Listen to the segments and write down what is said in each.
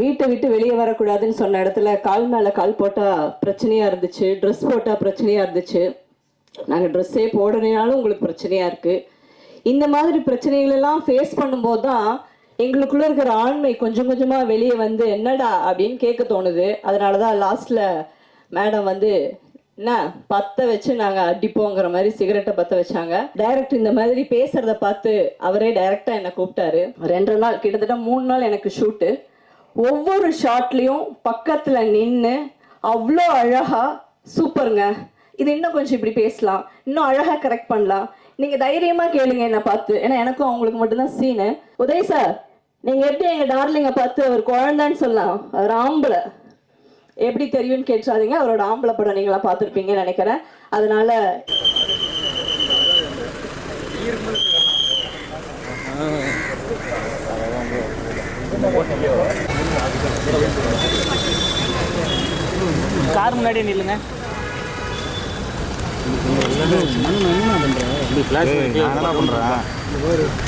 வீட்டை விட்டு வெளியே வரக்கூடாதுன்னு சொன்ன இடத்துல கால் மேலே கால் போட்டால் பிரச்சனையாக இருந்துச்சு ட்ரெஸ் போட்டால் பிரச்சனையாக இருந்துச்சு. நாங்கள் ட்ரெஸ்ஸே போடலைனாலும் உங்களுக்கு பிரச்சனையாக இருக்குது இந்த மாதிரி பிரச்சனைகளெல்லாம் ஃபேஸ் பண்ணும்போது தான் எங்களுக்குள்ளே இருக்கிற ஆண்மை கொஞ்சம் கொஞ்சமாக வெளியே வந்து என்னடா? அப்படின்னு கேட்க தோணுது. அதனால தான் லாஸ்ட்டில் மேடம் வந்து என்ன பற்ற வச்சு நாங்கள் அடிப்போங்கிற மாதிரி சிகரெட்டை பற்ற வச்சாங்க. டைரக்ட் இந்த மாதிரி பேசுகிறத பார்த்து அவரே டைரெக்டாக என்னை கூப்பிட்டாரு. ரெண்டு நாள் கிட்டத்தட்ட மூணு நாள் எனக்கு ஷூட்டு ஒவ்வொரு ஷாட்லேயும் பக்கத்தில் நின்று அவ்வளோ அழகாக சூப்பருங்க. இது இன்னும் கொஞ்சம் இப்படி பேசலாம். இன்னும் அழகாக கரெக்ட் பண்ணலாம். நீங்கள் தைரியமாக கேளுங்க என்னை பார்த்து. ஏன்னா எனக்கும் அவங்களுக்கு மட்டும்தான் சீனு உதய் சார் நீங்கள் எப்படி எங்கள் டார்லிங்கை பார்த்து அவர் குழந்தைன்னு சொல்லலாம்? அவர் ஆம்பளை. எப்படி தெரியும்னு கேட்டாதீங்க அவரோட ஆம்பளை படம் நீங்களாம் பார்த்துருப்பீங்கன்னு நினைக்கிறேன். அதனால கார் முன்னாடியே நில்லுங்க? பண்றேன்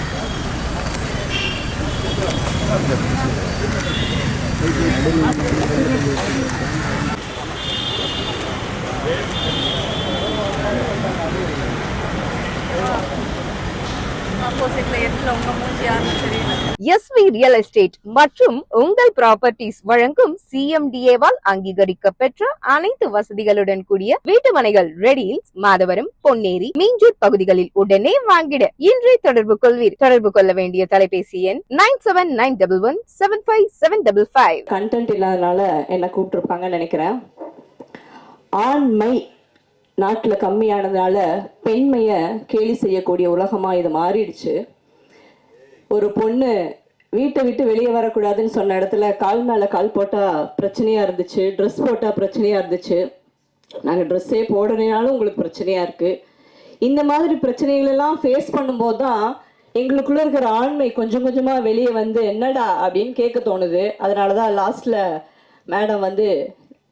ஆப்போசிட்ல எதுல உங்க மூஞ்சி யாருன்னு தெரியல எஸ்வி ரியல் எஸ்டேட் மற்றும் உங்கள் ப்ராப்பர்ட்டிஸ் வழங்கும் சிஎம்டிஏவால் அங்கீகரிக்க பெற்ற அனைத்து வசதிகளுடன் கூடிய வீட்டுமனைகள் ரெடியில்ஸ் மாதவரம் பொன்னேரி மீஞ்சூர் பகுதிகளில் உடனே வாங்கிட. இன்றே தொடர்பு கொள்வீர். தொடர்பு கொள்ள வேண்டிய தொலைபேசி எண் nine seven nine double one seven five seven double five. Content இல்லாதனால என்னை கூப்பிட்டுருப்பாங்கன்னு நினைக்கிறேன். ஆண்மை நாட்டில் கம்மியானதுனால பெண்மையை கேலி செய்யக்கூடிய உலகமாக இது மாறிடுச்சு. ஒரு பொண்ணு வீட்டை விட்டு வெளியே வரக்கூடாதுன்னு சொன்ன இடத்துல கால் மேலே கால் போட்டால் பிரச்சனையாக இருந்துச்சு ட்ரெஸ் போட்டால் பிரச்சனையாக இருந்துச்சு. நாங்கள் ட்ரெஸ்ஸே போடலைனாலும் உங்களுக்கு பிரச்சனையாக இருக்குது இந்த மாதிரி பிரச்சனைகளெல்லாம் ஃபேஸ் பண்ணும்போது தான் எங்களுக்குள்ளே இருக்கிற ஆண்மை கொஞ்சம் கொஞ்சமாக வெளியே வந்து என்னடா அப்படின்னு கேட்க தோணுது. அதனால தான் லாஸ்ட்டில் மேடம் வந்து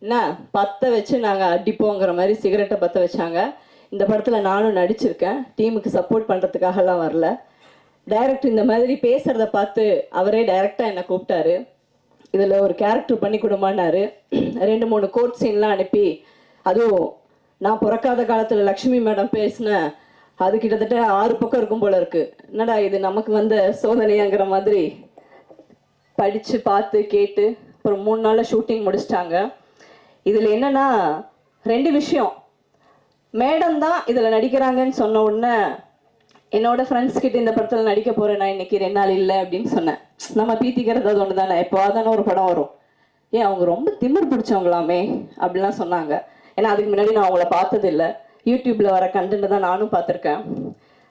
என்ன பற்ற வச்சு நாங்கள் அடிப்போங்கிற மாதிரி சிகரெட்டை பற்ற வச்சாங்க. இந்த படத்தில் நானும் நடிச்சிருக்கேன். டீமுக்கு சப்போர்ட் பண்ணுறதுக்காகலாம் வரல. டைரக்ட் இந்த மாதிரி பேசுகிறத பார்த்து அவரே டைரக்டாக என்னை கூப்பிட்டாரு. இதில் ஒரு கேரக்டர் பண்ணி கொடுமானாரு ரெண்டு மூணு கோட் சீன்லாம் அனுப்பி அதுவும் நான் பிறக்காத காலத்தில் லக்ஷ்மி மேடம் பேசின அது கிட்டத்தட்ட ஆறு பக்கம் இருக்கும் போல இருக்கு. என்னடா இது நமக்கு வந்த சோதனையாங்கிற மாதிரி படித்து பார்த்து கேட்டு அப்புறம் மூணு நாளில் ஷூட்டிங் முடிச்சிட்டாங்க. இதில் என்னன்னா ரெண்டு விஷயம். மேடம் தான் இதில் நடிக்கிறாங்கன்னு சொன்ன உடனே என்னோட ஃப்ரெண்ட்ஸ் கிட்ட இந்த படத்தில் நடிக்க போகிறேன் நான் இன்னைக்கு ரெண்டு நாள் இல்லை அப்படின்னு சொன்னேன். நம்ம பீத்திக்கிறது அது ஒன்று தானே எப்போ தானே ஒரு படம் வரும். ஏன் அவங்க ரொம்ப திமிர் பிடிச்சவங்களாமே அப்படிலாம் சொன்னாங்க. ஏன்னா அதுக்கு முன்னாடி நான் அவங்கள பார்த்தது இல்லை. யூடியூப்பில் வர கண்டென்ட் தான் நானும் பார்த்துருக்கேன்.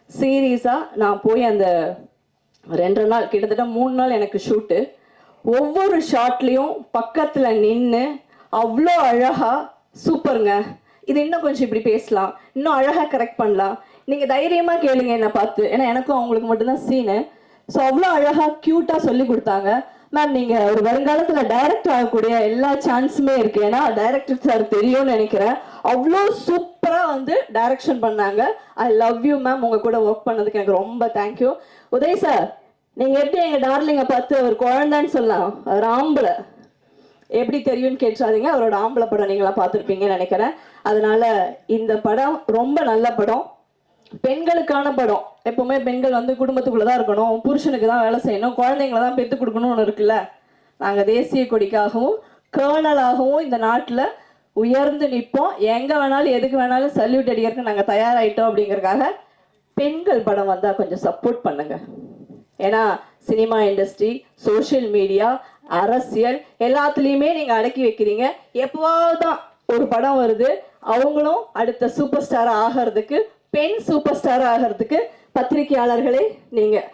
சீரியஸாக நான் போய் அந்த ரெண்டு நாள் கிட்டத்தட்ட மூணு நாள் எனக்கு ஷூட்டு ஒவ்வொரு ஷாட்லேயும் பக்கத்தில் நின்று அவ்வளோ அழகா சூப்பருங்க. இது இன்னும் கொஞ்சம் இப்படி பேசலாம். இன்னும் அழகாக கரெக்ட் பண்ணலாம். நீங்கள் தைரியமாக கேளுங்க என்னை பார்த்து. ஏன்னா எனக்கும் அவங்களுக்கு மட்டும்தான் சீனு ஸோ அவ்வளோ அழகாக க்யூட்டாக சொல்லி கொடுத்தாங்க. மேம் நீங்கள் ஒரு வருங்காலத்தில் டைரக்ட் ஆகக்கூடிய எல்லா சான்ஸுமே இருக்குது ஏன்னா டைரக்டர் சார் தெரியும்னு நினைக்கிறேன். அவ்வளோ சூப்பராக வந்து டைரக்ஷன் பண்ணாங்க. ஐ லவ் யூ மேம் உங்கள் கூட ஒர்க் பண்ணதுக்கு எனக்கு ரொம்ப தேங்க்யூ உதய் சார் நீங்கள் எப்படி எங்கள் டார்லிங்கை பார்த்து அவர் குழந்தைன்னு சொல்லலாம்? அவர் ஆம்பளை எப்படி தெரியும்னு கேட்காதீங்க. அவரோட ஆம்பளை படம் நீங்களாம் பார்த்துருப்பீங்கன்னு நினைக்கிறேன். அதனால இந்த படம் ரொம்ப நல்ல படம். பெண்களுக்கான படம். எப்பவுமே பெண்கள் வந்து குடும்பத்துக்குள்ள தான் இருக்கணும். புருஷனுக்கு தான் வேலை செய்யணும். குழந்தைங்கள தான் பெற்று கொடுக்கணும்னு ஒன்று இருக்குல்ல. நாங்கள் தேசிய கொடிக்காகவும் கேர்னலாகவும் இந்த நாட்டில் உயர்ந்து நிற்போம். எங்கே வேணாலும் எதுக்கு வேணாலும் சல்யூட் அடிக்கிறதுக்கு நாங்கள் தயாராகிட்டோம் அப்படிங்கறதுக்காக பெண்கள் படம் வந்தால் கொஞ்சம் சப்போர்ட் பண்ணுங்க. ஏன்னா சினிமா இண்டஸ்ட்ரி சோஷியல் மீடியா அரசியல் எல்லாத்துலேயுமே நீங்கள் அடக்கி வைக்கிறீங்க. எப்போவாவது தான் ஒரு படம் வருது அவங்களும் அடுத்த சூப்பர் ஸ்டார் ஆகிறதுக்கு பெண் சூப்பர் ஸ்டார் ஆகிறதுக்கு பத்திரிகையாளர்களே நீங்கள்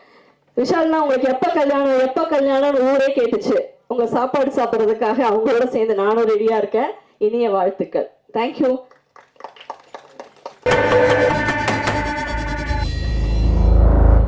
விஷால்னா உங்களுக்கு எப்போ கல்யாணம் எப்போ கல்யாணம்னு ஊரே கேட்டுச்சு. உங்கள் சாப்பாடு சாப்பிட்றதுக்காக அவங்களோட சேர்ந்து நானும் ரெடியாக இருக்கேன். இனிய வாழ்த்துக்கள். தேங்க்யூ